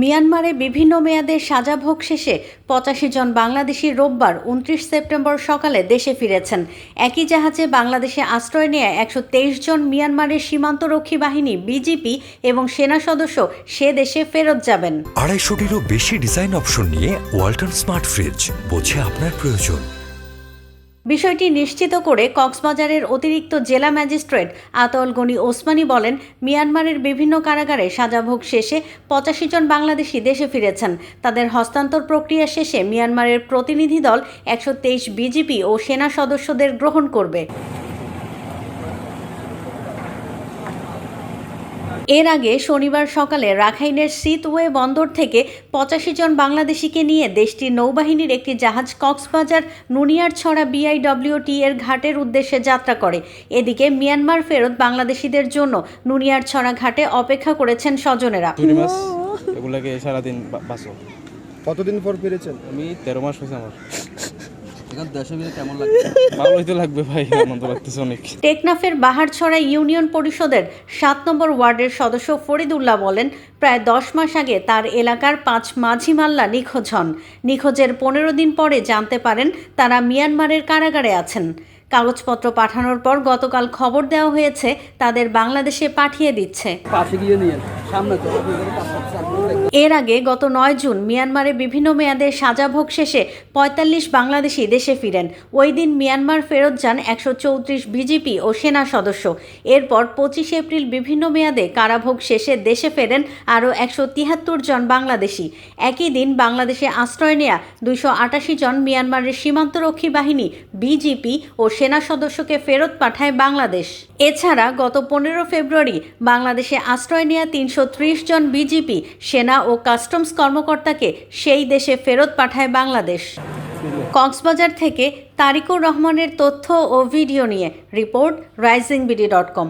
মিয়ানমারে বিভিন্ন মেয়াদে সাজা ভোগ শেষে পঁচাশি জন বাংলাদেশি রোববার উনত্রিশ সেপ্টেম্বর সকালে দেশে ফিরেছেন। একই জাহাজে বাংলাদেশে আশ্রয় নেয় একশো তেইশ জন মিয়ানমারের সীমান্তরক্ষী বাহিনী, বিজিপি এবং সেনা সদস্য সে দেশে ফেরত যাবেন। আড়াইশোটিরও বেশি ডিজাইন অপশন নিয়ে ওয়ালটন স্মার্ট ফ্রিজ, বোঝে আপনার প্রয়োজন। বিষয়টি নিশ্চিত করে কক্সবাজারের অতিরিক্ত জেলা ম্যাজিস্ট্রেট আতল গনি ওসমানী বলেন, মিয়ানমারের বিভিন্ন কারাগারে সাজাভোগ শেষে পঁচাশি জন বাংলাদেশি দেশে ফিরেছেন। তাদের হস্তান্তর প্রক্রিয়া শেষে মিয়ানমারের প্রতিনিধি দল একশো তেইশ বিজিপি ও সেনা সদস্যদের গ্রহণ করবে। এর আগে শনিবার সকালে রাখাইনের সিতওয়ে বন্দর থেকে পঁচাশি জন বাংলাদেশিকে নিয়ে দেশটির নৌবাহিনীর একটি জাহাজ কক্সবাজার নুনিয়ারছড়া বিআইডব্লিউটি এর ঘাটের উদ্দেশ্যে যাত্রা করে। এদিকে মিয়ানমার ফেরত বাংলাদেশিদের জন্য নুনিয়ারছড়া ঘাটে অপেক্ষা করেছেন স্বজনেরা। এগুলাকে সারাদিন বা- কতদিন পর পেরেছেন আমি তেরো মাস হয়েছে আমার। ভালোই তো লাগবে ভাই আনন্দ লাগতেছে অনেক। টেকনাফের বাহারছড়া ইউনিয়ন পরিষদের সাত নম্বর ওয়ার্ডের সদস্য ফরিদুল্লাহ বলেন প্রায় দশ মাস আগে তার এলাকার পাঁচ মাঝি মাল্লা নিখোঁজ হন। নিখোঁজের পনেরো দিন পরে জানতে পারেন তারা মিয়ানমারের কারাগারে আছেন। কাগজপত্র পাঠানোর পর গতকাল খবর দেওয়া হয়েছে তাদের বাংলাদেশে পাঠিয়ে দিচ্ছে। পাশে গিয়ে নিয়ে এর আগে গত নয় জুন মিয়ানমারে বিভিন্ন মেয়াদে সাজাভোগ শেষে পঁয়তাল্লিশ বাংলাদেশি দেশে ফিরেন। ওই দিন মিয়ানমার ফেরত যান একশো চৌত্রিশ বিজিপি ও সেনা সদস্য। এরপর পঁচিশে এপ্রিল বিভিন্ন মেয়াদে কারাভোগ শেষে দেশে ফেরেন আরও একশো তিয়াত্তর জন বাংলাদেশি। একই দিন বাংলাদেশে আশ্রয় নেয়া দুইশো আটাশি জন মিয়ানমারের সীমান্তরক্ষী বাহিনী, বিজিপি ও সেনা সদস্যকে ফেরত পাঠায় বাংলাদেশ। এছাড়া গত পনেরো ফেব্রুয়ারি বাংলাদেশে আশ্রয় নেয়া তিনশো ত্রিশ জন বিজিপি, সেনা ও কাস্টমস কর্মকর্তাকে সেই দেশে ফেরত পাঠায় বাংলাদেশ। কক্সবাজার থেকে তারিকুর রহমানের তথ্য ও ভিডিও নিয়ে report rising BD dot com.